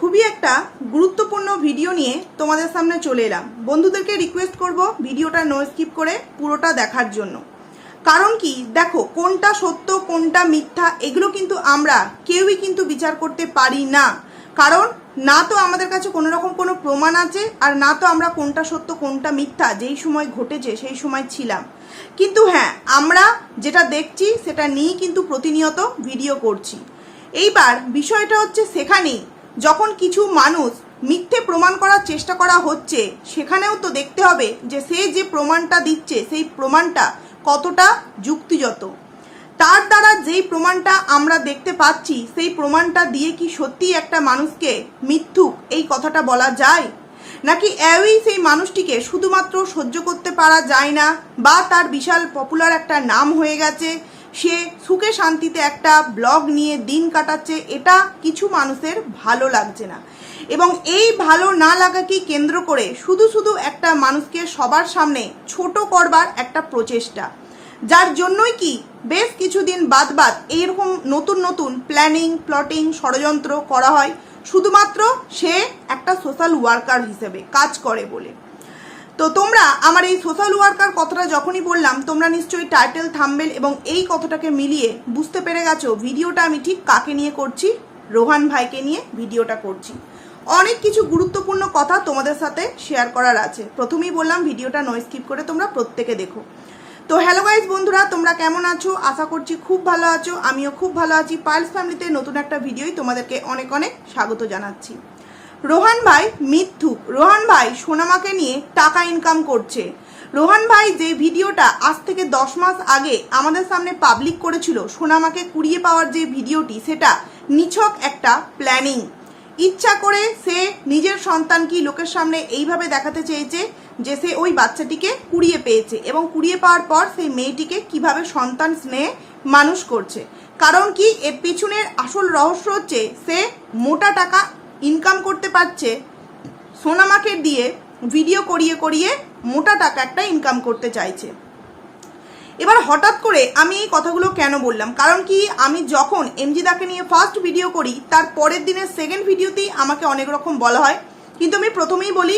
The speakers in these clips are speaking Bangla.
খুবই একটা গুরুত্বপূর্ণ ভিডিও নিয়ে তোমাদের সামনে চলে এলাম। বন্ধুদেরকে রিকোয়েস্ট করব ভিডিওটা নো স্কিপ করে পুরোটা দেখার জন্য। কারণ কি? দেখো, কোনটা সত্য, কোনটা মিথ্যা, এগুলো কিন্তু আমরা কেউই কিন্তু বিচার করতে পারি না। কারণ না তো আমাদের কাছে কোনো রকম কোনো প্রমাণ আছে আর না তো আমরা কোনটা সত্য, কোনটা মিথ্যা যেই সময় ঘটেছে সেই সময় ছিলাম। কিন্তু হ্যাঁ আমরা যেটা দেখছি সেটা নিয়েই কিন্তু প্রতিনিয়ত ভিডিও করছি। এইবার বিষয়টা হচ্ছে সেখানেই যখন কিছু মানুষ মিথ্যে প্রমাণ করার চেষ্টা করা হচ্ছে, সেখানেও তো দেখতে হবে যে সে যে প্রমাণটা দিচ্ছে, সেই প্রমাণটা কতটা যুক্তিযত। তার দ্বারা যেই প্রমাণটা আমরা দেখতে পাচ্ছি, সেই প্রমাণটা দিয়ে কি সত্যি একটা মানুষকে মিথ্যুক এই কথাটা বলা যায়? নাকি এওই সেই মানুষটিকে শুধুমাত্র সহ্য করতে পারা যায় না, বা তার বিশাল পপুলার একটা নাম হয়ে গেছে সে সুখে শান্তিতে একটা ব্লগ নিয়ে দিন কাটাচ্ছে, এটা কিছু মানুষের ভালো লাগছে না। এবং এই ভালো না লাগাকে কেন্দ্র করে শুধু শুধু একটা মানুষকে সবার সামনে ছোট করবার একটা প্রচেষ্টা। যার জন্যই কি বেশ কিছুদিন বাদ বাদ এইরকম নতুন নতুন প্ল্যানিং, প্লটিং, ষড়যন্ত্র করা হয়, শুধুমাত্র সে একটা সোশ্যাল ওয়ার্কার হিসেবে কাজ করে বলে। তো তোমরা আমার এই সোশ্যাল ওয়ার্কার কথাটা যখনই বললাম, তোমরা নিশ্চয়ই টাইটেল থাম্বেল এবং এই কথাটাকে মিলিয়ে বুঝতে পেরে গেছো, ভিডিওটা আমি ঠিক কাকে নিয়ে করছি? রোহান ভাইকে নিয়ে ভিডিওটা করছি। অনেক কিছু গুরুত্বপূর্ণ কথা তোমাদের সাথে শেয়ার করার আছে। প্রথমেই বললাম, ভিডিওটা নয় স্কিপ করে তোমরা প্রত্যেকে দেখো। তো হ্যালো গাইজ বন্ধুরা, তোমরা কেমন আছো? আশা করছি খুব ভালো আছো। আমিও খুব ভালো আছি। পাইলস ফ্যামিলিতে নতুন একটা ভিডিওই তোমাদেরকে অনেক অনেক স্বাগত জানাচ্ছি। রোহান ভাই মিথ্যুক। রোহান ভাই সোনামাকে নিয়ে টাকা ইনকাম করছে। রোহান ভাই যে ভিডিওটা আজ থেকে দশ মাস আগে আমাদের সামনে পাবলিক করেছিল, সোনামাকে কুড়িয়ে পাওয়ার যে ভিডিওটি, সেটা নিছক একটা প্ল্যানিং ইচ্ছা করে সে নিজের সন্তানকে লোকের সামনে এইভাবে দেখাতে চেয়েছে যে সে ওই বাচ্চাটিকে কুড়িয়ে পেয়েছে এবং কুড়িয়ে পাওয়ার পর সেই মেয়েটিকে কীভাবে সন্তান স্নেহে মানুষ করছে। কারণ কি, এর পিছনের আসল রহস্য হচ্ছে সে মোটা টাকা ইনকাম করতে পারছে সোনামাকে দিয়ে ভিডিও করিয়ে করিয়ে মোটা টাকা একটা ইনকাম করতে চাইছে। এবার হঠাৎ করে আমি এই কথাগুলো কেন বললাম? কারণ কি আমি যখন এমজিদাকে নিয়ে ফার্স্ট ভিডিও করি, তার পরের দিনের সেকেন্ড ভিডিওতেই আমাকে অনেক রকম বলা হয়। কিন্তু আমি প্রথমেই বলি,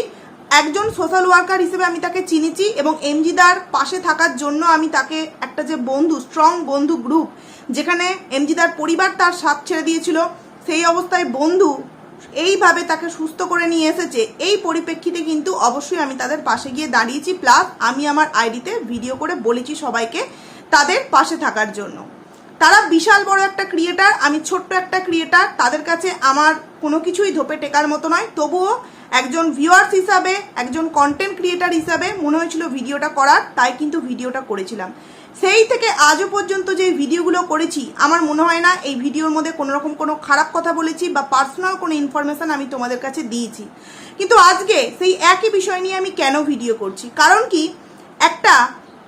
একজন সোশ্যাল ওয়ার্কার হিসেবে আমি তাকে চিনেছি এবং এমজিদার পাশে থাকার জন্য আমি তাকে একটা যে বন্ধু স্ট্রং বন্ধু গ্রুপ যেখানে এমজিদার পরিবার তার সাথ ছেড়ে দিয়েছিল, সেই অবস্থায় বন্ধু এইভাবে তাকে সুস্থ করে নিয়ে এসেছে। এই পরিপ্রেক্ষিতে কিন্তু অবশ্যই আমি তাদের পাশে গিয়ে দাঁড়িয়েছি। প্লাস আমি আমার আইডিতে ভিডিও করে বলেছি সবাইকে তাদের পাশে থাকার জন্য। তারা বিশাল বড় একটা ক্রিয়েটার আমি ছোট্ট একটা ক্রিয়েটার তাদের কাছে আমার কোনো কিছুই ধোপে টেকার মতো নয়। তবুও একজন ভিউয়ার্স হিসাবে, একজন কন্টেন্ট ক্রিয়েটার হিসাবে মনে হয়েছিল ভিডিওটা করার, তাই কিন্তু ভিডিওটা করেছিলাম। সেই থেকে আজও পর্যন্ত যে ভিডিওগুলো করেছি, আমার মনে হয় না এই ভিডিওর মধ্যে কোনো রকম কোনো খারাপ কথা বলেছি বা পার্সোনাল কোনো ইনফরমেশন আমি তোমাদের কাছে দিয়েছি। কিন্তু আজকে সেই একই বিষয় নিয়ে আমি কেন ভিডিও করছি? কারণ কি, একটা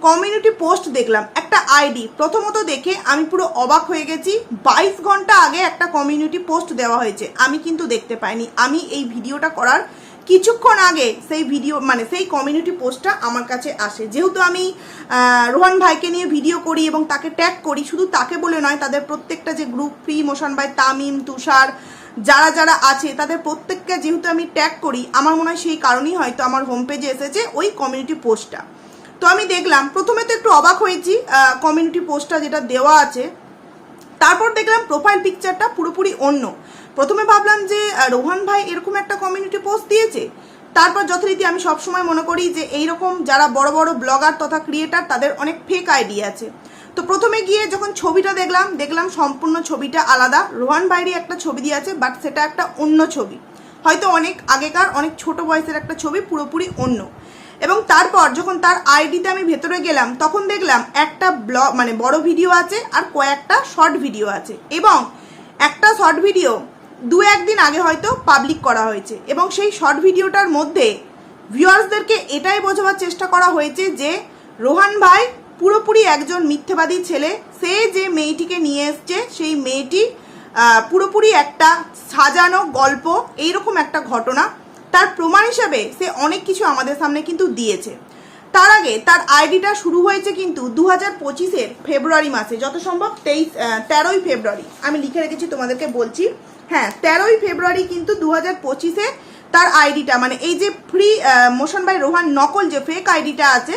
কমিউনিটি পোস্ট দেখলাম, একটা আইডি প্রথমত দেখে আমি পুরো অবাক হয়ে গেছি, বাইশ ঘণ্টা আগে একটা কমিউনিটি পোস্ট দেওয়া হয়েছে। আমি কিন্তু দেখতে পাইনি। আমি এই ভিডিওটা করার কিছুক্ষণ আগে সেই ভিডিও মানে সেই কমিউনিটি পোস্টটা আমার কাছে আসে। যেহেতু আমি রোহান ভাইকে নিয়ে ভিডিও করি এবং তাকে ট্যাগ করি, শুধু তাকে বলে নয়, তাদের প্রত্যেকটা যে group promotion by Tamim Tushar যারা যারা আছে, তাদের প্রত্যেককে যেহেতু আমি ট্যাগ করি, আমার মনে হয় সেই কারণেই হয়তো আমার হোম পেজে এসেছে ওই কমিউনিটি পোস্টটা তো আমি দেখলাম, প্রথমে তো একটু অবাক হয়েছি কমিউনিটি পোস্টটা যেটা দেওয়া আছে, তারপর দেখলাম প্রোফাইল পিকচারটা পুরোপুরি অন্য। প্রথমে ভাবলাম যে রোহান ভাই এরকম একটা কমিউনিটি পোস্ট দিয়েছে। তারপর যথারীতি আমি সবসময় মনে করি যে, এইরকম যারা বড় বড় ব্লগার তথা ক্রিয়েটার তাদের অনেক ফেক আইডি আছে। তো প্রথমে গিয়ে যখন ছবিটা দেখলাম দেখলাম সম্পূর্ণ ছবিটা আলাদা। রোহান ভাইয়েরই একটা ছবি দিয়ে আছে বাট সেটা একটা অন্য ছবি। হয়তো অনেক আগেকার, অনেক ছোট বয়সের একটা ছবি, পুরোপুরি অন্য। এবং তারপর যখন তার আইডিতে আমি ভেতরে গেলাম, তখন দেখলাম একটা ব্লগ মানে বড় ভিডিও আছে আর কয়েকটা শর্ট ভিডিও আছে। এবং একটা শর্ট ভিডিও দু একদিন আগে হয়তো পাবলিক করা হয়েছে এবং সেই শর্ট ভিডিওটার মধ্যে ভিউয়ার্সদেরকে এটাই বোঝাবার চেষ্টা করা হয়েছে যে রোহান ভাই পুরোপুরি একজন মিথ্যেবাদী ছেলে। সে যে মেয়েটিকে নিয়ে এসছে, সেই মেয়েটি পুরোপুরি একটা সাজানো গল্প, এইরকম একটা ঘটনা। তার প্রমাণ হিসাবে সে অনেক কিছু আমাদের সামনে কিন্তু দিয়েছে। তার আগে তার আইডিটা শুরু হয়েছে কিন্তু দু হাজার পঁচিশের ফেব্রুয়ারি মাসে, যত সম্ভব তেইশ তেরোই ফেব্রুয়ারি। আমি লিখে রেখেছি, তোমাদেরকে বলছি। হ্যাঁ তেরোই ফেব্রুয়ারি কিন্তু দু হাজার পঁচিশে তার আইডিটা মানে এই যে ফ্রি মোশন বাই রোহান নকল যে ফেক আইডিটা আছে,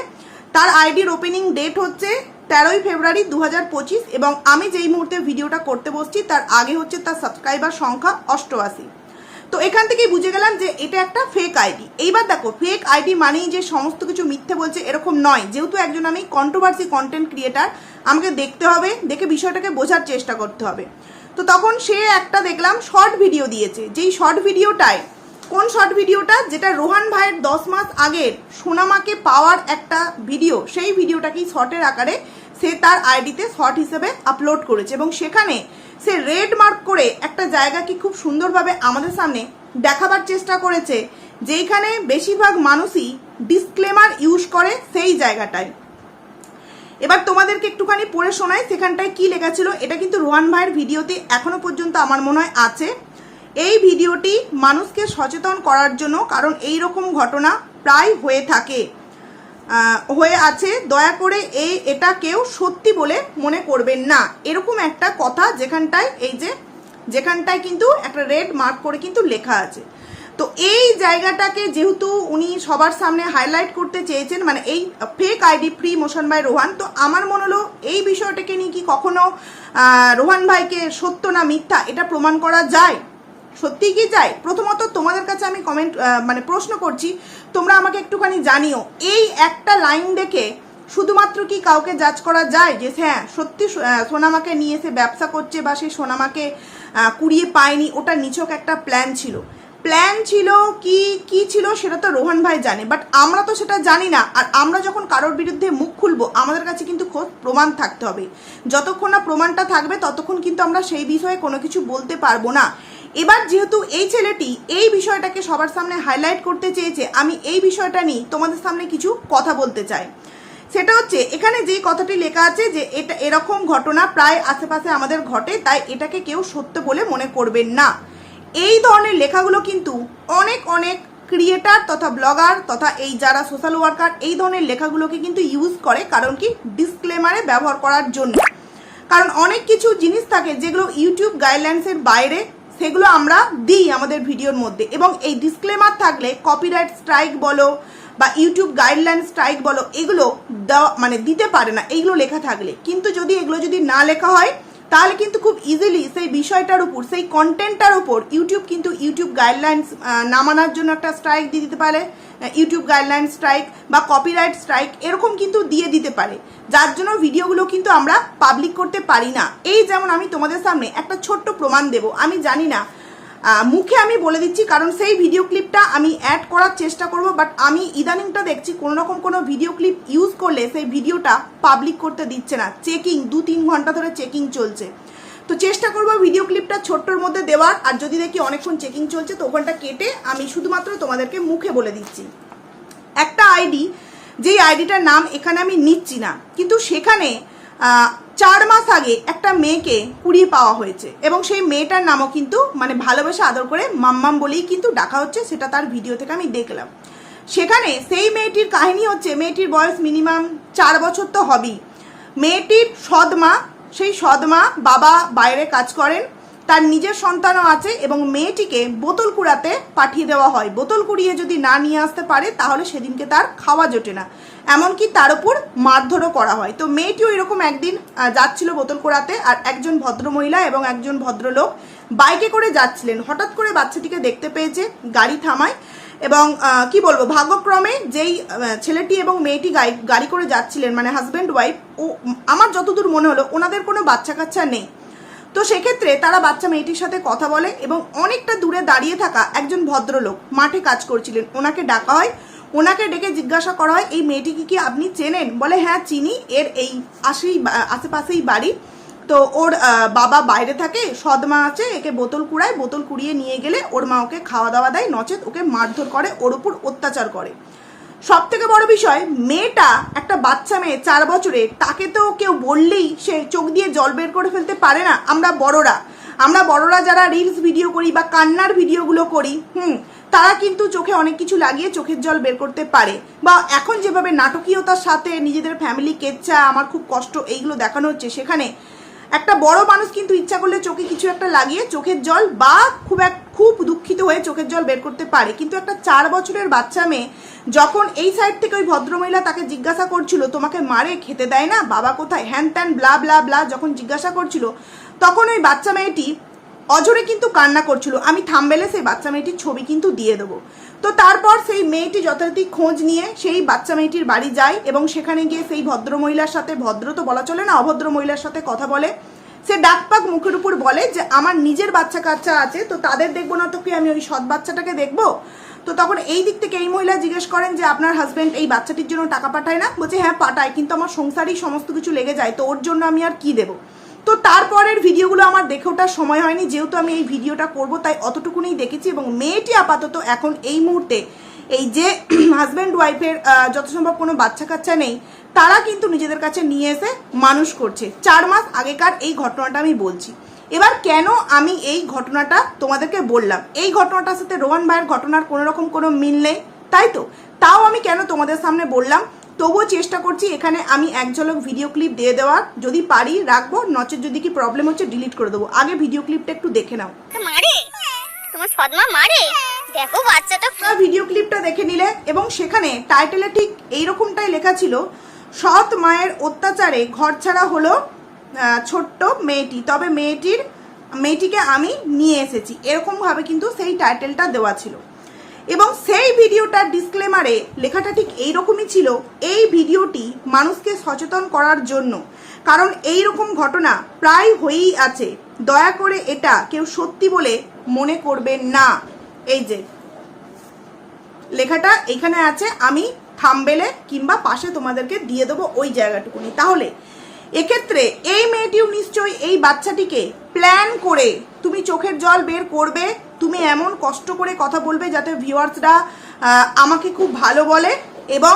তার আইডির ওপেনিং ডেট হচ্ছে তেরোই ফেব্রুয়ারি দু হাজার পঁচিশ এবং আমি যেই মুহূর্তে ভিডিওটা করতে বসছি, তার আগে হচ্ছে তার সাবস্ক্রাইবার সংখ্যা অষ্টআশি। তো এখান থেকেই বুঝে গেলাম যে এটা একটা ফেক আইডি। এইবার দেখো ফেক আইডি মানেই যে সমস্ত কিছু মিথ্যে বলছে এরকম নয়। যেহেতু একজন আমি কন্ট্রোভার্সি কন্টেন্ট ক্রিয়েটার আমাকে দেখতে হবে, দেখে বিষয়টাকে বোঝার চেষ্টা করতে হবে। তো তখন সে একটা দেখলাম শর্ট ভিডিও দিয়েছে। যেই শর্ট ভিডিওটায় কোন শর্ট ভিডিওটা যেটা রোহান ভাইয়ের দশ মাস আগের সোনামাকে পাওয়ার একটা ভিডিও সেই ভিডিওটাকেই শর্টের আকারে সে তার আইডিতে শর্ট হিসেবে আপলোড করেছে। এবং সেখানে সে রেড মার্ক করে একটা জায়গাকে খুব সুন্দরভাবে আমাদের সামনে দেখাবার চেষ্টা করেছে, যেইখানে বেশিরভাগ মানুষই ডিসক্লেমার ইউজ করে সেই জায়গাটায়। এবার তোমাদেরকে একটুখানি পড়ে শোনাই সেখানটায় কি লেখা ছিল। এটা কিন্তু রোহান ভাইয়ের ভিডিওতে এখনও পর্যন্ত আমার মনে হয় আছে। এই ভিডিওটি মানুষকে সচেতন করার জন্য কারণ এই রকম ঘটনা প্রায় হয়ে থাকে। হয়ে আছে। দয়া করে এই এটা কেউ সত্যি বলে মনে করবেন না। এরকম একটা কথা যেখানটায় এই যে, যেখানটায় কিন্তু একটা রেড মার্ক করে কিন্তু লেখা আছে। তো এই জায়গাটাকে যেহেতু উনি সবার সামনে হাইলাইট করতে চেয়েছেন মানে এই ফেক আইডি ফ্রি মোশন ভাই রোহান তো আমার মনে হলো এই বিষয়টাকে নিয়ে কি কখনো রোহান ভাইকে সত্য না মিথ্যা এটা প্রমাণ করা যায়? সত্যি কি যায়? প্রথমত তোমাদের কাছে আমি কমেন্ট মানে প্রশ্ন করছি, তোমরা আমাকে একটুখানি জানিও। এই একটা লাইন দেখে শুধুমাত্র কি কাউকে জাজ করা যায় যে হ্যাঁ সত্যি সোনামাকে নিয়ে এসে ব্যবসা করছে বা সেই সোনামাকে কুড়িয়ে পায়নি, ওটা নিছক একটা প্ল্যান ছিল। প্ল্যান ছিল কি কি ছিল সেটা তো রোহন ভাই জানে বাট আমরা তো সেটা জানি না। আর আমরা যখন কারোর বিরুদ্ধে মুখ খুলবো, আমাদের কাছে কিন্তু প্রমাণ থাকতে হবে। যতক্ষণ না প্রমাণটা থাকবে, ততক্ষণ কিন্তু আমরা সেই বিষয়ে কোনো কিছু বলতে পারব না। এবার যেহেতু এই ছেলেটি এই বিষয়টাকে সবার সামনে হাইলাইট করতে চেয়েছে, আমি এই বিষয়টা নিয়ে তোমাদের সামনে কিছু কথা বলতে চাই। সেটা হচ্ছে, এখানে যেই কথাটি লেখা আছে যে, এটা এরকম ঘটনা প্রায় আশেপাশে আমাদের ঘটে, তাই এটাকে কেউ সত্য বলে মনে করবেন না। এই ধরনের লেখাগুলো কিন্তু অনেক অনেক ক্রিয়েটার তথা ব্লগার তথা এই যারা সোশ্যাল ওয়ার্কার এই ধরনের লেখাগুলোকে কিন্তু ইউজ করে, কারণ কি ডিসক্লেমারে ব্যবহার করার জন্য। কারণ অনেক কিছু জিনিস থাকে যেগুলো ইউটিউব গাইডলাইন্সের বাইরে, সেগুলো আমরা দিই আমাদের ভিডিওর মধ্যে। এবং এই ডিসক্লেমার থাকলে কপিরাইট স্ট্রাইক বলো বা ইউটিউব গাইডলাইন স্ট্রাইক বলো, এগুলো দেওয়া মানে দিতে পারে না এইগুলো লেখা থাকলে। কিন্তু যদি এগুলো যদি না লেখা হয় তাহলে কিন্তু খুব ইজিলি সেই বিষয়টার উপর, সেই কন্টেন্টটার উপর ইউটিউব কিন্তু ইউটিউব গাইডলাইন্স নামানোর জন্য একটা স্ট্রাইক দিয়ে দিতে পারে ইউটিউব গাইডলাইন স্ট্রাইক বা কপিরাইট স্ট্রাইক এরকম কিন্তু দিয়ে দিতে পারে। যার জন্য ভিডিওগুলো কিন্তু আমরা পাবলিক করতে পারি না। এই যেমন আমি তোমাদের সামনে একটা ছোট্ট প্রমাণ দেব। আমি জানি না মুখে আমি বলে দিচ্ছি, কারণ সেই ভিডিও ক্লিপটা আমি অ্যাড করার চেষ্টা করব বাট আমি ইদানিংটা দেখছি কোনো রকম কোনো ভিডিও ক্লিপ ইউজ করলে সেই ভিডিওটা পাবলিক করতে দিচ্ছে না। চেকিং দু তিন ঘণ্টা ধরে চেকিং চলছে। তো চেষ্টা করব ভিডিও ক্লিপটা ছোট্টর মধ্যে দেওয়ার, আর যদি দেখি অনেকক্ষণ চেকিং চলছে, তো ওখানটা কেটে আমি শুধুমাত্র তোমাদেরকে মুখে বলে দিচ্ছি। একটা আইডি যেই আইডিটার নাম এখানে আমি নিচ্ছি না, কিন্তু সেখানে চার মাস আগে একটা মেয়েকে কুড়িয়ে পাওয়া হয়েছে। এবং সেই মেয়েটার নামও কিন্তু মানে ভালোবেসে আদর করে মাম্মাম বলেই কিন্তু ডাকা হচ্ছে, সেটা তার ভিডিও থেকে আমি দেখলাম। সেখানে সেই মেয়েটির কাহিনী হচ্ছে, মেয়েটির বয়স মিনিমাম চার বছর তো হবেই। মেয়েটির সদমা সেই সদমা বাবা বাইরে কাজ করেন তার নিজের সন্তানও আছে এবং মেয়েটিকে বোতল কুড়াতে পাঠিয়ে দেওয়া হয়। বোতল কুড়িয়ে যদি না নিয়ে আসতে পারে, তাহলে সেদিনকে তার খাওয়া জোটে না। এমনকি তার উপর মারধরও করা হয়। তো মেয়েটিও এরকম একদিন যাচ্ছিল বোতল কুড়াতে আর একজন ভদ্রমহিলা এবং একজন ভদ্রলোক বাইকে করে যাচ্ছিলেন। হঠাৎ করে বাচ্চাটিকে দেখতে পেয়েছে, গাড়ি থামায় এবং কি বলব, ভাগ্যক্রমে যেই ছেলেটি এবং মেয়েটি গাড়ি করে যাচ্ছিলেন মানে হাজব্যান্ড, ওয়াইফ, ও, আমার যতদূর মনে হলো, ওনাদের কোনো বাচ্চা কাচ্চা নেই। তো সেক্ষেত্রে তারা বাচ্চা মেয়েটির সাথে কথা বলে এবং অনেকটা দূরে দাঁড়িয়ে থাকা একজন ভদ্রলোক মাঠে কাজ করছিলেন। ওনাকে ডাকা হয়। ওনাকে ডেকে জিজ্ঞাসা করা হয়, এই মেয়েটিকে কি আপনি চেনেন? বলে হ্যাঁ চিনি। এর এই আশেই আশেপাশেই বাড়ি। তো ওর বাবা বাইরে থাকে, সদমা আছে, একে বোতল কুড়ায়। বোতল কুড়িয়ে নিয়ে গেলে ওর মা ওকে খাওয়া দাওয়া দেয়, নচেত ওকে মারধর করে, ওর উপর অত্যাচার করে। সব থেকে বড় বিষয়, মেয়েটা একটা বাচ্চা মেয়ে, চার বছরে তাকে তো কেউ বললেই সে চোখ দিয়ে জল বের করে ফেলতে পারে না। আমরা বড়রা। আমরা বড়রা যারা রিলস ভিডিও করি বা কান্নার ভিডিওগুলো করি, হুম, তারা কিন্তু চোখে অনেক কিছু লাগিয়ে চোখের জল বের করতে পারে। বা এখন যেভাবে নাটকীয়তার সাথে নিজেদের ফ্যামিলি কেচ্ছা, আমার খুব কষ্ট, এইগুলো দেখানো হচ্ছে সেখানে একটা বড় মানুষ কিন্তু ইচ্ছা করলে চোখে কিছু একটা লাগিয়ে চোখের জল বা খুব এক খুব দুঃখিত হয়ে চোখের জল বের করতে পারে। কিন্তু একটা চার বছরের বাচ্চা মেয়ে যখন এই সাইড থেকে ওই ভদ্রমহিলা তাকে জিজ্ঞাসা করছিল, তোমাকে মারে? খেতে দেয় না? বাবা কোথায়? হ্যান ত্যান, ব্লা ব্লা ব্লা, যখন জিজ্ঞাসা করছিল, তখন ওই বাচ্চা মেয়েটি অজরে কিন্তু কান্না করছিল, আমি থামবেলে সেই বাচ্চা মেয়েটির ছবি কিন্তু দিয়ে দেবো। তো তারপর সেই মেয়েটি যথারীতি খোঁজ নিয়ে সেই বাচ্চা মেয়েটির বাড়ি যায় এবং সেখানে গিয়ে সেই ভদ্র মহিলার সাথে, ভদ্র তো বলা চলে না অভদ্র মহিলার সাথে কথা বলে। সে ডাকপাক মুখের উপর বলে যে, আমার নিজের বাচ্চা কাচ্চা আছে, তো তাদের দেখব না তো কি আমি ওই সৎ বাচ্চাটাকে দেখব? তো তখন এই দিক থেকে এই মহিলা জিজ্ঞেস করেন যে, আপনার হাজবেন্ড এই বাচ্চাটির জন্য টাকা পাঠায় না? বলছে হ্যাঁ পাঠায়, কিন্তু আমার সংসারই সমস্ত কিছু লেগে যায়, তো ওর জন্য আমি আর কি দেবো? তো তারপরের ভিডিওগুলো আমার দেখে ওঠার সময় হয়নি, যেহেতু আমি এই ভিডিওটা করব, তাই অতটুকুনি দেখেছি এবং মেয়েটি আপাতত এখন এই মুহূর্তে এই যে হাজব্যান্ড ওয়াইফের যত সম্ভব কোনো বাচ্চা কাচ্চা নেই, তারা কিন্তু নিজেদের কাছে নিয়ে এসে মানুষ করছে। চার মাস আগেকার এই ঘটনাটা আমি বলছি। এবার কেন আমি এই ঘটনাটা তোমাদেরকে বললাম? এই ঘটনাটার সাথে রোহান ভাইয়ের ঘটনার কোনো রকম কোনো মিল নেই, তাই তো? তাও আমি কেন তোমাদের সামনে বললাম তবুও চেষ্টা করছি এখানে আমি এক ঝলক ভিডিও ক্লিপ দিয়ে দেওয়ার। যদি পারি রাখব নচেত যদি কি প্রবলেম হচ্ছে ডিলিট করে দেবো। আগে ভিডিও ক্লিপটা একটু দেখে নাও। তো মারে? তোমার সদমা মারে? দেখো বাচ্চাটা ভিডিও ক্লিপটা দেখে নিলে এবং সেখানে টাইটেলে ঠিক এইরকমটাই লেখা ছিল সৎ মায়ের অত্যাচারে ঘর ছাড়া হলো ছোট্ট মেয়েটি। তবে মেয়েটির মেয়েটিকে আমি নিয়ে এসেছি। এরকমভাবে কিন্তু সেই টাইটেলটা দেওয়া ছিল। এবং সেই ভিডিওটার ডিসক্লেমারে লেখাটা ঠিক এইরকমই ছিল, এই ভিডিওটি মানুষকে সচেতন করার জন্য। কারণ এই রকম ঘটনা প্রায় হয়েই আছে। দয়া করে এটা কেউ সত্যি বলে মনে করবেন না। এই যে, লেখাটা এখানে আছে, আমি থামবেলে কিংবা পাশে তোমাদেরকে দিয়ে দেবো ওই জায়গাটুকুনি। তাহলে, এক্ষেত্রে এই মেয়েটিও নিশ্চয়ই এই বাচ্চাটিকে প্ল্যান করে তুমি চোখের জল বের করবে তুমি এমন কষ্ট করে কথা বলবে যাতে ভিউয়ার্সরা আমাকে খুব ভালো বলে এবং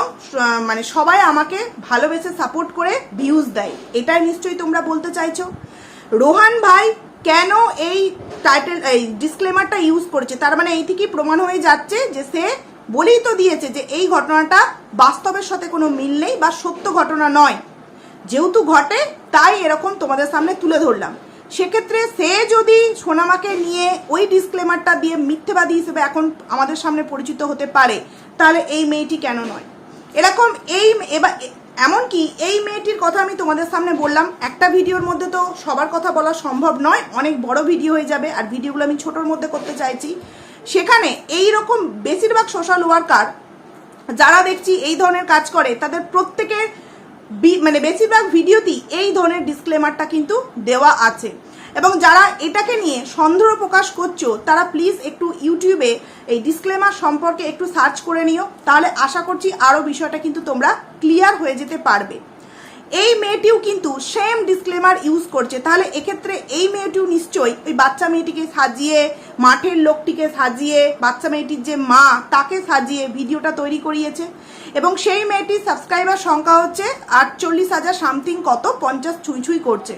মানে সবাই আমাকে ভালোবেসে সাপোর্ট করে ভিউজ দেয়। এটাই নিশ্চয়ই তোমরা বলতে চাইছো? রোহান ভাই, কেন এই টাইটেল এই ডিসক্লেমারটা ইউজ করেছে? তার মানে এই থেকেই প্রমাণ হয়ে যাচ্ছে যে সে বলেই তো দিয়েছে যে এই ঘটনাটা বাস্তবের সাথে কোনো মিল নেই বা সত্য ঘটনা নয়। যেহেতু ঘটে, তাই এরকম তোমাদের সামনে তুলে ধরলাম। সেক্ষেত্রে সে যদি সোনামাকে নিয়ে ওই ডিসক্লেমারটা দিয়ে মিথ্যেবাদী হিসেবে এখন আমাদের সামনে পরিচিত হতে পারে, তাহলে এই মেয়েটি কেন নয়? এরকম এই এবার এমনকি এই মেয়েটির কথা আমি তোমাদের সামনে বললাম, একটা ভিডিওর মধ্যে তো সবার কথা বলা সম্ভব নয়, অনেক বড় ভিডিও হয়ে যাবে, আর ভিডিওগুলো আমি ছোটোর মধ্যে করতে চাইছি। সেখানে এই রকম বেশিরভাগ সোশ্যাল ওয়ার্কার যারা দেখছি এই ধরনের কাজ করে, তাদের প্রত্যেকের মানে বেশিরভাগ ভিডিওতেই এই ধরনের ডিসক্লেমারটা কিন্তু দেওয়া আছে। এবং যারা এটাকে নিয়ে সন্দেহ প্রকাশ করছ, তারা প্লিজ একটু ইউটিউবে এই ডিসক্লেমার সম্পর্কে একটু সার্চ করে নিও। তাহলে আশা করছি আরও বিষয়টা কিন্তু তোমরা ক্লিয়ার হয়ে যেতে পারবে। এই মেয়েটিও কিন্তু সেম ডিসক্লেমার ইউজ করছে। তাহলে এক্ষেত্রে এই মেয়েটিও নিশ্চয়ই ওই বাচ্চা মেয়েটিকে সাজিয়ে, মাঠের লোকটিকে সাজিয়ে, বাচ্চা মেয়েটির যে মা, তাকে সাজিয়ে ভিডিওটা তৈরি করিয়েছে। এবং সেই মেয়েটির সাবস্ক্রাইবার সংখ্যা হচ্ছে আটচল্লিশ হাজার সামথিং কত? পঞ্চাশ ছুঁই ছুঁই করছে।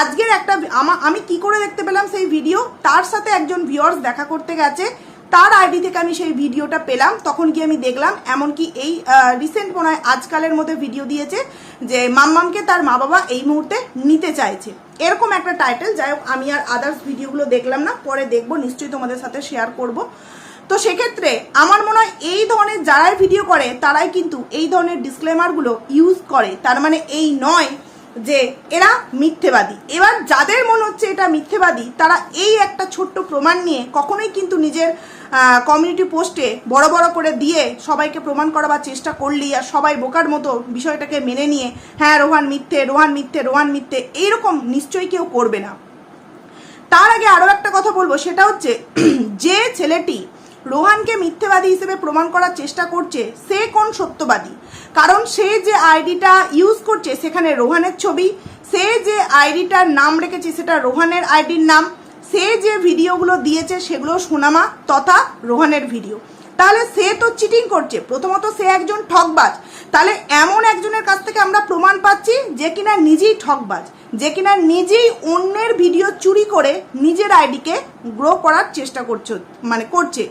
আজকের একটা আমা কি করে দেখতে পেলাম সেই ভিডিও তার সাথে একজন ভিউয়ার্স দেখা করতে গেছে। তার আইডি থেকে আমি সেই ভিডিওটা পেলাম। তখন গিয়ে আমি দেখলাম, এমনকি এই রিসেন্ট মনে হয় আজকালের মধ্যে ভিডিও দিয়েছে। যে মাম্মামকে তার মা বাবা এই মুহূর্তে নিতে চাইছে। এরকম একটা টাইটেল যাই হোক, আমি আর আদার্স ভিডিওগুলো দেখলাম না, পরে দেখব, নিশ্চয়ই তোমাদের সাথে শেয়ার করব। তো সেক্ষেত্রে আমার মনে হয় এই ধরনের যারাই ভিডিও করে, তারাই কিন্তু এই ধরনের ডিসক্লেমারগুলো ইউজ করে। তার মানে এই নয় যে এরা মিথ্যেবাদী। এবার যাদের মনে হচ্ছে এটা মিথ্যেবাদী, তারা এই একটা ছোট্ট প্রমাণ নিয়ে কখনোই কিন্তু নিজের কমিউনিটি পোস্টে বড় বড় করে দিয়ে সবাইকে প্রমাণ করাবার চেষ্টা করলেই আর সবাই বোকার মতো বিষয়টাকে মেনে নিয়ে হ্যাঁ রোহান মিথ্যে রোহান মিথ্যে রোহান মিথ্যে এইরকম নিশ্চয়ই কেউ করবে না। তার আগে আরও একটা কথা বলব, সেটা হচ্ছে যে ছেলেটি রোহানকে মিথ্যেবাদী হিসেবে প্রমাণ করার চেষ্টা করছে, সে কোন সত্যবাদী? কারণ সে যে আইডিটা ইউজ করছে, সেখানে রোহানের ছবি, সে যে আইডিটার নাম রেখেছে, সেটা রোহানের আইডির নাম সে যে ভিডিওগুলো দিয়েছে সেগুলো সোনামা তথা রোহানের ভিডিও। তাহলে সে তো চিটিং করছে। প্রথমত সে একজন ঠকবাজ। তাহলে এমন একজনের কাছ থেকে আমরা প্রমাণ পাচ্ছি যে কিনা নিজেই ঠকবাজ, যে কিনা নিজেই অন্যের ভিডিও চুরি করে নিজের আইডিকে গ্রো করার চেষ্টা করছে মানে করছে।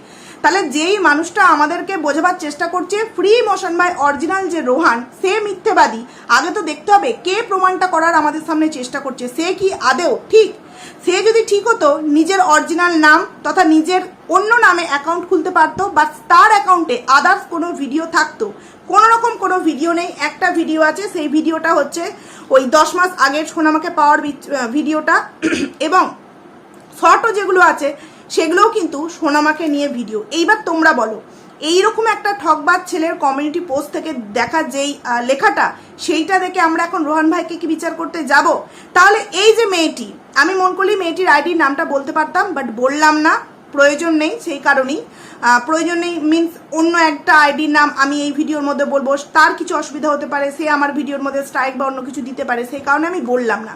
তাহলে যেই মানুষটা আমাদেরকে বোঝাবার চেষ্টা করছে ফ্রি মোশন বাই অরিজিনাল যে রোহান, সে মিথ্যেবাদী। আগে তো দেখতে হবে কে প্রমাণটা করার আমাদের সামনে চেষ্টা করছে। সে কি আদেও ঠিক? সে যদি ঠিক হতো, নিজের অরিজিনাল নাম তথা নিজের অন্য নামে অ্যাকাউন্ট খুলতে পারতো বা তার অ্যাকাউন্টে আদার্স কোনো ভিডিও থাকতো। কোনো রকম কোনো ভিডিও নেই, একটা ভিডিও আছে, সেই ভিডিওটা হচ্ছে ওই দশ মাস আগের সোনামাকে পাওয়ার ভিডিওটা এবং শর্টও যেগুলো আছে, সেগুলোও কিন্তু সোনামাকে নিয়ে ভিডিও এইবার তোমরা বলো এইরকম একটা ঠকবাজ ছেলের কমিউনিটি পোস্ট থেকে দেখা যেই লেখাটা, সেইটা দেখে আমরা এখন রোহান ভাইকে কি বিচার করতে যাব? তাহলে এই যে মেয়েটি, আমি মন করলি মেয়েটির আইডির নামটা বলতে পারতাম বাট বললাম না, প্রয়োজন নেই সেই কারণেই। প্রয়োজন নেই মিনস অন্য একটা আইডির নাম আমি এই ভিডিওর মধ্যে বলব, তার কিছু অসুবিধা হতে পারে, সে আমার ভিডিওর মধ্যে স্ট্রাইক বা অন্য কিছু দিতে পারে, সেই কারণে আমি বললাম না।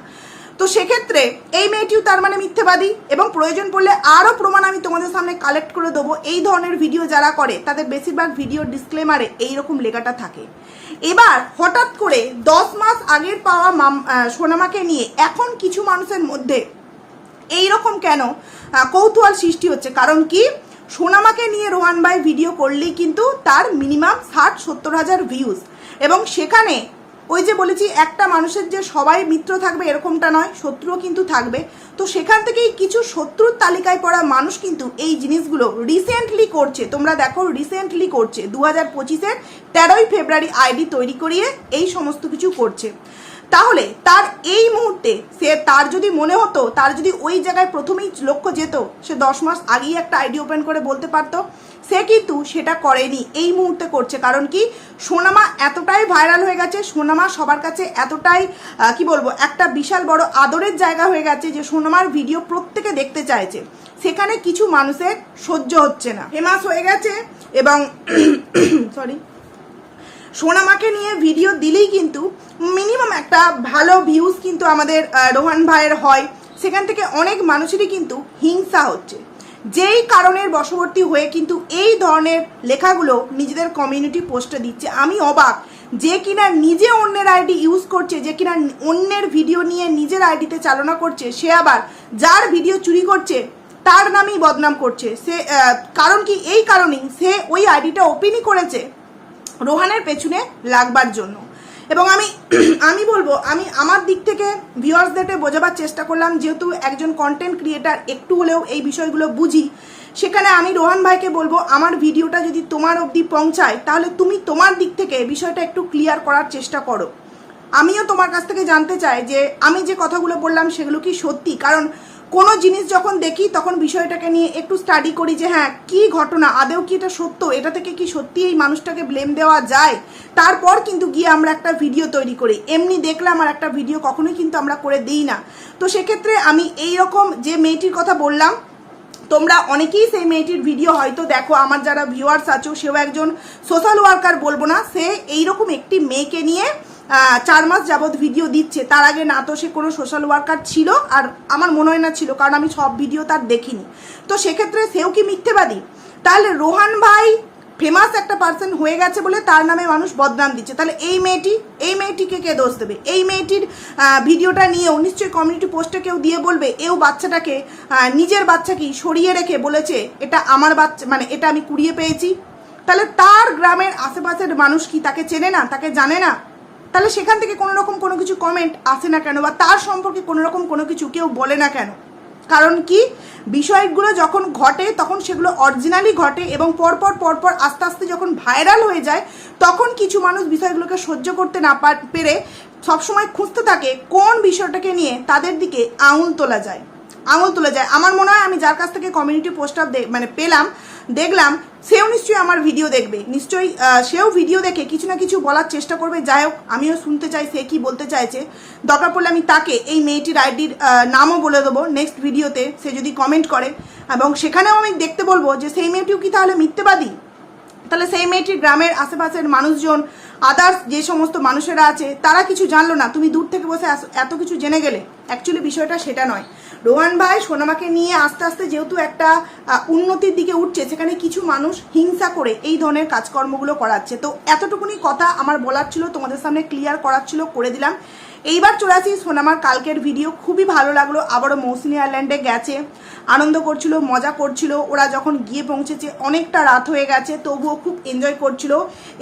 তো সেক্ষেত্রে এই মেয়েটিও তার মানে মিথ্যেবাদী এবং প্রয়োজন পড়লে আরও প্রমাণ আমি তোমাদের সামনে কালেক্ট করে দেবো। এই ধরনের ভিডিও যারা করে, তাদের বেশিরভাগ ভিডিও ডিসক্লেমারে এইরকম লেখাটা থাকে। এবার হঠাৎ করে দশ মাস আগের পাওয়া মাম সোনামাকে নিয়ে এখন কিছু মানুষের মধ্যে এই রকম কেন কৌতূহল সৃষ্টি হচ্ছে। কারণ কি? সোনামাকে নিয়ে রোহান ভাই ভিডিও করলেই কিন্তু তার মিনিমাম ষাট সত্তর হাজার ভিউজ এবং সেখানে ওই যে বলেছি, একটা মানুষের যে সবাই মিত্র থাকবে এরকমটা নয়, শত্রুও কিন্তু থাকবে। তো সেখান থেকেই কিছু শত্রুর তালিকায় পড়া মানুষ কিন্তু এই জিনিসগুলো রিসেন্টলি করছে। তোমরা দেখো রিসেন্টলি করছে। দু হাজার পঁচিশের তেরোই ফেব্রুয়ারি আইডি তৈরি করিয়ে এই সমস্ত কিছু করছে। তাহলে তার এই মুহূর্তে সে তার যদি মনে হতো, তার যদি ওই জায়গায় প্রথমেই লক্ষ্য যেত, সে দশ মাস আগেই একটা আইডি ওপেন করে বলতে পারতো, সে কিন্তু সেটা করেনি, এই মুহূর্তে করছে। কারণ কি, সোনামা এতটাই ভাইরাল হয়ে গেছে, সোনামা সবার কাছে এতটাই কি বলব, একটা বিশাল বড় আদরের জায়গা হয়ে গেছে যে সোনামার ভিডিও প্রত্যেকে দেখতে চাইছে। সেখানে কিছু মানুষের সহ্য হচ্ছে না। ফেমাস হয়ে গেছে এবং সরি সোনামাকে নিয়ে ভিডিও দিলেই কিন্তু মিনিমাম একটা ভালো ভিউজ কিন্তু আমাদের রোহান ভাইয়ের হয়। সেখান থেকে অনেক মানুষেরই কিন্তু হিংসা হচ্ছে। যেই কারণের বশবর্তী হয়ে কিন্তু এই ধরনের লেখাগুলো নিজেদের কমিউনিটি পোস্টে দিচ্ছে। আমি অবাক যে কিনা নিজে অন্যের আইডি ইউজ করছে, যে কিনা অন্যের ভিডিও নিয়ে নিজের আইডিতে চালনা করছে, সে আবার যার ভিডিও চুরি করছে, তার নামেই বদনাম করছে। সে কারণ কি? এই কারণেই সে ওই আইডিটা ওপেনই করেছে। রোহানের পেছনে লাগবার জন্য। এবং আমি আমি বলব, আমি আমার দিক থেকে ভিউয়ার্সদেরকে বোঝাবার চেষ্টা করলাম, যেহেতু একজন কন্টেন্ট ক্রিয়েটার একটু হলেও এই বিষয়গুলো বুঝি, সেখানে আমি রোহান ভাইকে বলব, আমার ভিডিওটা যদি তোমার অবধি পৌঁছায়, তাহলে তুমি তোমার দিক থেকে বিষয়টা একটু ক্লিয়ার করার চেষ্টা করো। আমিও তোমার কাছ থেকে জানতে চাই যে, আমি যে কথাগুলো বললাম সেগুলো কি সত্যি? কারণ কোনো জিনিস যখন দেখি, তখন বিষয়টাকে নিয়ে একটু স্টাডি করি যে হ্যাঁ কি ঘটনা? আদেও কি এটা সত্য? এটা থেকে কি সত্যি এই মানুষটাকে ব্লেম দেওয়া যায়? তারপর কিন্তু গিয়ে আমরা একটা ভিডিও তৈরি করি। এমনি দেখলাম আর একটা ভিডিও কখনোই কিন্তু আমরা করে দিই না। তো সেক্ষেত্রে আমি এই রকম যে মেয়েটির কথা বললাম, তোমরা অনেকেই সেই মেয়েটির ভিডিও হয়তো দেখো। আমার যারা ভিউয়ার্স আছো, সেও একজন সোশ্যাল ওয়ার্কার বলব না। সে এইরকম একটি মেয়েকে নিয়ে চার মাস যাবৎ ভিডিও দিচ্ছে। তার আগে না তো সে কোনো সোশ্যাল ওয়ার্কার ছিল আর আমার মনে হয় না ছিল, কারণ আমি সব ভিডিও তার দেখিনি। তো সেক্ষেত্রে সেও কি মিথ্যেবাদী? তাহলে রোহান ভাই ফেমাস একটা পার্সন হয়ে গেছে বলে তার নামে মানুষ বদনাম দিচ্ছে। তাহলে এই মেয়েটি, এই মেয়েটিকে কে দোষ দেবে? এই মেয়েটির ভিডিওটা নিয়েও নিশ্চয়ই কমিউনিটি পোস্টে কেউ দিয়ে বলবে, এও বাচ্চাটাকে নিজের বাচ্চাকেই সরিয়ে রেখে বলেছে, এটা আমার বাচ্চা মানে এটা আমি কুড়িয়ে পেয়েছি। তাহলে তার গ্রামের আশেপাশের মানুষ কি তাকে চেনে না, তাকে জানে না? তাহলে সেখান থেকে কোনো রকম কোনো কিছু কমেন্ট আসে না কেন? বা তার সম্পর্কে কোনো রকম কোনো কিছু কেউ বলে না কেন? কারণ কি? বিষয়গুলো যখন ঘটে, তখন সেগুলো অরিজিনালি ঘটে এবং পরপর পরপর আস্তে আস্তে যখন ভাইরাল হয়ে যায়, তখন কিছু মানুষ বিষয়গুলোকে সহ্য করতে না পার- সবসময় খুঁজতে থাকে কোন বিষয়টাকে নিয়ে তাদের দিকে আঙুল তোলা যায়। আঙুল তোলা যায়। আমার মনে হয় আমি যার কাছ থেকে কমিউনিটি পোস্টার মানে পেলাম, দেখলাম, সেও নিশ্চয়ই আমার ভিডিও দেখবে। নিশ্চয়ই সেও ভিডিও দেখে কিছু না কিছু বলার চেষ্টা করবে। যাই হোক, আমিও শুনতে চাই, সে কি বলতে চাইছে। দরকার পড়লে আমি তাকে এই মেয়েটির আইডির নামও বলে দেবো নেক্সট ভিডিওতে সে যদি কমেন্ট করে। এবং সেখানেও আমি দেখতে বলব যে, সেই মেয়েটিও কি তাহলে মিথ্যেবাদী? তাহলে সেই মেয়েটির গ্রামের আশেপাশের মানুষজন আদার্স যে সমস্ত মানুষেরা আছে, তারা কিছু জানলো না। তুমি দূর থেকে বসে এত কিছু জেনে গেলে। অ্যাকচুয়ালি বিষয়টা সেটা নয়। রোহান ভাই সোনামাকে নিয়ে আস্তে আস্তে যেহেতু একটা উন্নতির দিকে উঠছে, সেখানে কিছু মানুষ হিংসা করে এই ধরনের কাজকর্মগুলো করাচ্ছে। তো এতটুকুনি কথা আমার বলার ছিল, তোমাদের সামনে ক্লিয়ার করার ছিল, করে দিলাম। এইবার চলে আসি সোনামার কালকের ভিডিও খুবই ভালো লাগল, আবারও মৌসুমি আইল্যান্ডে গেছে। আনন্দ করছিল, মজা করছিল। ওরা যখন গিয়ে পৌঁছেছে, অনেকটা রাত হয়ে গেছে, তবুও খুব এনজয় করছিল।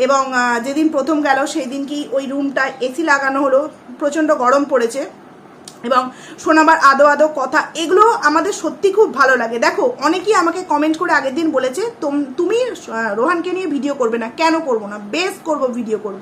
এবং যেদিন প্রথম গেল। সেই দিন কি ওই রুমটা এসি লাগানো হলো। প্রচণ্ড গরম পড়েছে। এবং শোনাবার আদো আদো কথা, এগুলো আমাদের সত্যি খুব ভালো লাগে। দেখো, অনেকেই আমাকে কমেন্ট করে আগের দিন বলেছে, তুমি রোহানকে নিয়ে ভিডিও করবে না। কেন করব না? বেশ করব ভিডিও করব।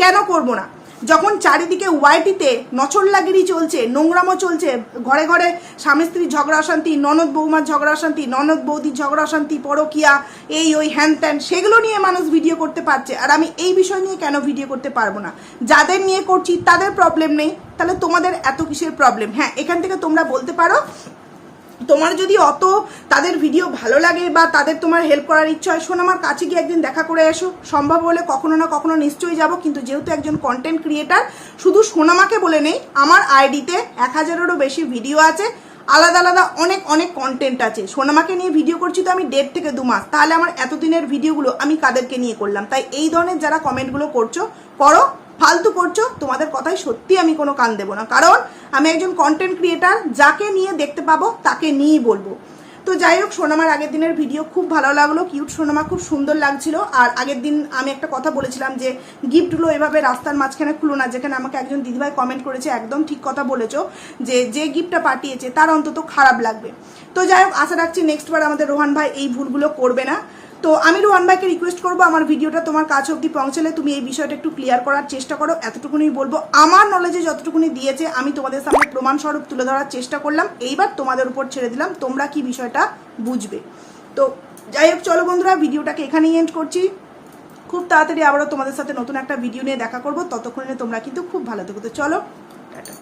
কেন করব না? যখন চারিদিকে ওয়াইটিতে নচল্লাগিরি চলছে নোংরামো চলছে, ঘরে ঘরে স্বামী স্ত্রীর ঝগড়া অশান্তি, ননদ বৌমার ঝগড়া অশান্তি, ননদ বৌদির ঝগড়া অশান্তি, পরকিয়া, এই ওই হ্যান ত্যান, সেগুলো নিয়ে মানুষ ভিডিও করতে পারছে। আর আমি এই বিষয় নিয়ে কেন ভিডিও করতে পারব না? যাদের নিয়ে করছি, তাদের প্রবলেম নেই। তাহলে তোমাদের এত কিসের প্রবলেম হ্যাঁ এখান থেকে তোমরা বলতে পারো তোমার যদি অত তাদের ভিডিও ভালো লাগে বা তাদের তোমার হেল্প করার ইচ্ছা হয়, শোন আমার কাছে গিয়ে একদিন দেখা করে এসো। সম্ভব হলে কখনো না কখনো নিশ্চয়ই যাব, কিন্তু যেহেতু একজন কন্টেন্ট ক্রিয়েটার শুধু সোনামাকে বলে নেই, আমার আইডিতে এক হাজারেরও বেশি ভিডিও আছে। আলাদা আলাদা অনেক অনেক কন্টেন্ট আছে। সোনামাকে নিয়ে ভিডিও করছি তো আমি দেড় থেকে দু মাস। তাহলে আমার এতদিনের ভিডিওগুলো আমি কাদেরকে নিয়ে করলাম? তাই এই ধরনের যারা কমেন্টগুলো করছ, করো। ফালতু করছ, তোমাদের কথাই সত্যি আমি কোনো কান দেবো না। কারণ আমি একজন কন্টেন্ট ক্রিয়েটার যাকে নিয়ে দেখতে পাবো, তাকে নিয়েই বলব। তো যাই হোক, সোনামার আগের দিনের ভিডিও খুব ভালো লাগল কিউট সোনামা খুব সুন্দর লাগছিল। আর আগের দিন আমি একটা কথা বলেছিলাম যে গিফটগুলো এভাবে রাস্তার মাঝখানে খুলো না, যেখানে আমাকে একজন দিদিভাই কমেন্ট করেছে, একদম ঠিক কথা বলেছ যে যে গিফটটা পাঠিয়েছে, তার অন্তত খারাপ লাগবে। তো যাই হোক, আশা রাখছি নেক্সট বার আমাদের রোহান ভাই এই ভুলগুলো করবে না। তো আমি রোহান ভাইকে রিকোয়েস্ট করব, আমার ভিডিওটা তোমার কাছে অবধি পৌঁছালে তুমি এই বিষয়টা একটু ক্লিয়ার করার চেষ্টা করো এতটুকুনি বলব। আমার নলেজে যতটুকুনি দিয়েছে, আমি তোমাদের সামনে প্রমাণস্বরূপ তুলে ধরার চেষ্টা করলাম। এইবার তোমাদের উপর ছেড়ে দিলাম, তোমরা কি বিষয়টা বুঝবে। তো যাই হোক, চলো বন্ধুরা, ভিডিওটাকে এখানেই এন্ড করছি। খুব তাড়াতাড়ি আবারও তোমাদের সাথে নতুন একটা ভিডিও নিয়ে দেখা করব, ততক্ষণে তোমরা কিন্তু খুব ভালো থেকো। তো চলো, টাটা।